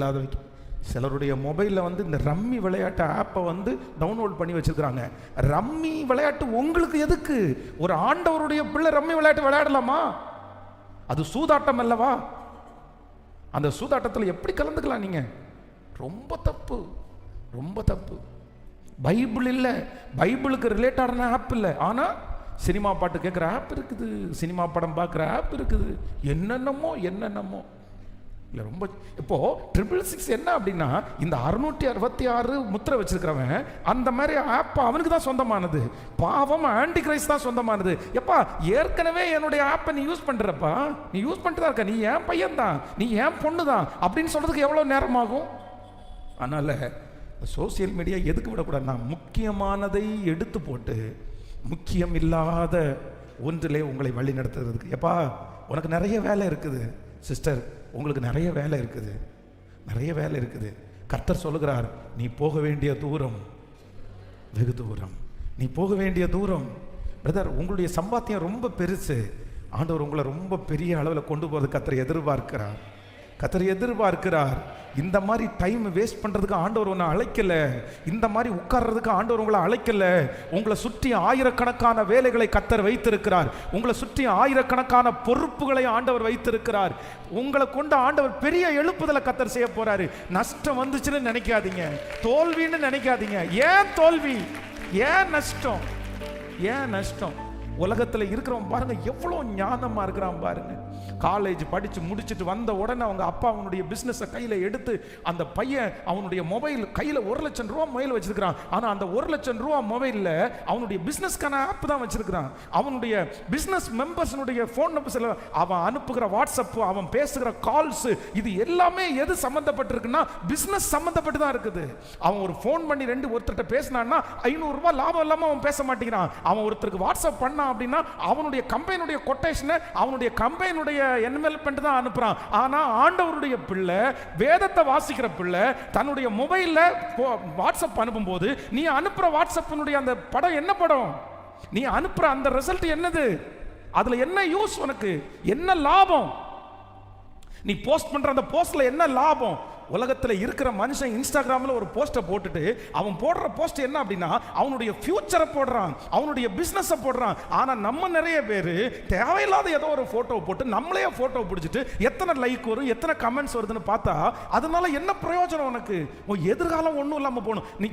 இல்லாத வைக்கும் சிலருடைய மொபைலில் வந்து இந்த ரம்மி விளையாட்டு ஆப்பை வந்து டவுன்லோட் பண்ணி வச்சுருக்குறாங்க. ரம்மி விளையாட்டு உங்களுக்கு எதுக்கு? ஒரு ஆண்டவருடைய பிள்ளை ரம்மி விளையாட்டு விளையாடலாமா? அது சூதாட்டம் அல்லவா? அந்த சூதாட்டத்தில் எப்படி கலந்துக்கலாம் நீங்கள் ரொம்ப தப்பு. ரொம்ப தப்பு. பைபிள் இல்லை. பைபிளுக்கு ரிலேட்டடான ஆப் இல்லை. ஆனால் சினிமா பாட்டு கேட்குற ஆப் இருக்குது. சினிமா படம் பார்க்குற ஆப் இருக்குது. என்னென்னமோ என்னென்னமோ. இல்லை ரொம்ப இப்போது ட்ரிபிள் சிக்ஸ் என்ன அப்படின்னா இந்த அறுநூற்றி அறுபத்தி ஆறு முத்திரை வச்சிருக்கிறவன் அந்த மாதிரி ஆப் அவனுக்கு தான் சொந்தமானது. பாவம் ஆன்டி கிரைஸ் தான் சொந்தமானது. எப்பா ஏற்கனவே என்னுடைய ஆப்பை நீ யூஸ் பண்ணுறப்பா நீ யூஸ் பண்ணிட்டு தான் இருக்க. நீ ஏன் பையன் தான் நீ ஏன் பொண்ணு தான் அப்படின்னு சொல்கிறதுக்கு எவ்வளோ நேரம் ஆகும் அதனால் சோசியல் மீடியா எதுக்கு விடக்கூடாதுன்னா முக்கியமானதை எடுத்து போட்டு முக்கியம் இல்லாத ஒன்றிலே உங்களை வழி நடத்துறதுக்கு எப்பா உனக்கு நிறைய வேலை இருக்குது. சிஸ்டர் உங்களுக்கு நிறைய வேலை இருக்குது. நிறைய வேலை இருக்குது. கர்த்தர் சொல்லுகிறார் நீ போக வேண்டிய தூரம் வெகு தூரம். நீ போக வேண்டிய தூரம். பிரதர் உங்களுடைய சம்பாத்தியம் ரொம்ப பெருசு. ஆண்டவர் உங்களை ரொம்ப பெரிய அளவில் கொண்டு போகிறது கத்தர் எதிர்பார்க்கிறார். கத்தர் எதிர்பார்க்கிறார். இந்த மாதிரி டைம் வேஸ்ட் பண்ணுறதுக்கு ஆண்டவர் உன்னை அழைக்கல. இந்த மாதிரி உட்கார்றதுக்கு ஆண்டவர் உங்களை அழைக்கல. உங்களை சுற்றி ஆயிரக்கணக்கான வேலைகளை கத்தர் வைத்திருக்கிறார். உங்களை சுற்றி ஆயிரக்கணக்கான பொறுப்புகளை ஆண்டவர் வைத்திருக்கிறார். உங்களை கொண்டு ஆண்டவர் பெரிய எழுப்புதலை கத்தர் செய்ய போறாரு. நஷ்டம் வந்துச்சுன்னு நினைக்காதீங்க. தோல்வின்னு நினைக்காதீங்க. ஏன் தோல்வி? ஏன் நஷ்டம்? ஏன் நஷ்டம்? உலகத்தில் இருக்கிறவன் பாருங்க எவ்வளோ ஞானமாக இருக்கிறான் பாருங்க. காலேஜ் படித்து முடிச்சுட்டு வந்த உடனே அவங்க அப்பா அவனுடைய பிஸ்னஸை கையில் எடுத்து அந்த பையன் அவனுடைய மொபைல் கையில் ஒரு லட்சம் ரூபா மொபைல் வச்சிருக்கிறான். ஆனால் அந்த ஒரு லட்சம் ரூபா மொபைலில் அவனுடைய பிஸ்னஸ்க்கான ஆப் தான் வச்சிருக்கிறான். அவனுடைய பிஸ்னஸ் மெம்பர்ஸ்னுடைய ஃபோன் நம்பர்ஸ்ல அவன் அனுப்புகிற வாட்ஸ்அப் அவன் பேசுகிற கால்ஸ் இது எல்லாமே எது சம்மந்தப்பட்டிருக்குன்னா பிஸ்னஸ் சம்மந்தப்பட்டு தான் இருக்குது. அவன் ஒரு ஃபோன் பண்ணி ரெண்டு ஒருத்தர்கிட்ட பேசினான்னா ஐநூறுரூவா லாபம் இல்லாமல் அவன் பேச மாட்டேங்கிறான். அவன் ஒருத்தருக்கு வாட்ஸ்அப் பண்ணான் அப்படின்னா அவனுடைய கம்பெனியுடைய கொட்டேஷனை அவனுடைய கம்பெனியுடைய என்வெல்மெண்ட் தான் அனுப்புறான். ஆனா ஆண்டவருடைய பிள்ளை வேதத்தை வாசிக்கிற பிள்ளை தன்னுடைய மொபைல்ல வாட்ஸ்அப் அனுப்பும்போது நீ அனுப்புற வாட்ஸ்அப்பினுடைய அந்த படம் என்ன படம்? நீ அனுப்புற அந்த ரிசல்ட் என்னது? அதுல என்ன யூஸ் உனக்கு? என்ன லாபம்? நீ போஸ்ட் பண்ற அந்த போஸ்ட்ல என்ன லாபம்? உலகத்தில் இருக்கிற மனுஷன் இன்ஸ்டாகிராமில் ஒரு போஸ்ட்டை போட்டுட்டு அவன் போடுற போஸ்ட் என்ன அப்படின்னா அவனுடைய ஃபியூச்சரை போடுறான் அவனுடைய பிஸ்னஸை போடுறான். ஆனால் நம்ம நிறைய பேர் தேவையில்லாத ஏதோ ஒரு ஃபோட்டோவை போட்டு நம்மளே ஃபோட்டோ பிடிச்சிட்டு எத்தனை லைக் வரும் எத்தனை கமெண்ட்ஸ் வருதுன்னு பார்த்தா அதனால என்ன பிரயோஜனம் உனக்கு? உன் எதிர்காலம் ஒன்றும் இல்லாமல் போகணும். நீ